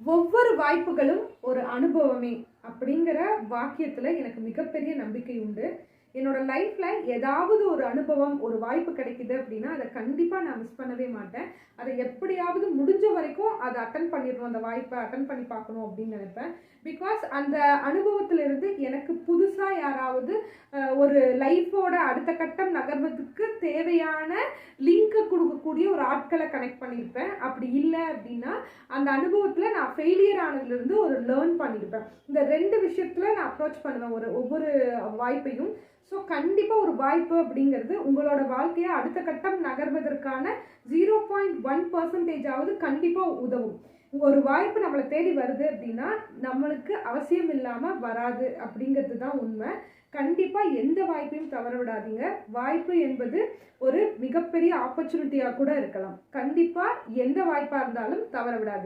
ஒவ்வொரு வாய்ப்புகளும் ஒரு அனுபவமே அப்படிங்கிற வாக்கியத்தில் எனக்கு மிகப்பெரிய நம்பிக்கை உண்டு. என்னோட லைஃப்பில் ஏதாவது ஒரு அனுபவம் ஒரு வாய்ப்பு கிடைக்குது அப்படின்னா அதை கண்டிப்பாக நான் மிஸ் பண்ணவே மாட்டேன். அதை எப்படியாவது முடிஞ்ச வரைக்கும் அதை அட்டன் பண்ணிடணும் அந்த வாய்ப்பை அட்டன் பண்ணி பார்க்கணும் அப்படின்னு நினைப்பேன். பிகாஸ் அந்த அனுபவத்திலிருந்து எனக்கு புதுசாக யாராவது ஒரு லைஃபோட அடுத்த கட்டம் நகர்வதற்கு தேவையான லிங்கை கொடுக்கக்கூடிய ஒரு ஆட்களை கனெக்ட் பண்ணியிருப்பேன் அப்படி இல்லை அப்படின்னா அந்த அனுபவத்தில் நான் ஃபெயிலியர் ஆனதுலேருந்து ஒரு லேர்ன் பண்ணியிருப்பேன் இந்த ரெண்டு விஷயத்தில் நான் அப்ரோச் பண்ணுவேன். ஒரு ஒவ்வொரு வாய்ப்பையும். ஸோ கண்டிப்பாக ஒரு வாய்ப்பு அப்படிங்கிறது உங்களோட வாழ்க்கையை அடுத்த கட்டம் நகர்வதற்கான ஜீரோ பாயிண்ட் ஒன் பர்சன்டேஜாவது கண்டிப்பாக உதவும். ஒரு வாய்ப்பு நம்மளை தேடி வருது அப்படின்னா நம்மளுக்கு அவசியம் இல்லாமல் வராது அப்படிங்கிறது தான் உண்மை. கண்டிப்பாக எந்த வாய்ப்பையும் தவற விடாதீங்க. வாய்ப்பு என்பது ஒரு மிகப்பெரிய ஆப்பர்ச்சுனிட்டியாக கூட இருக்கலாம். கண்டிப்பாக எந்த வாய்ப்பாக இருந்தாலும் தவற விடாதீங்க.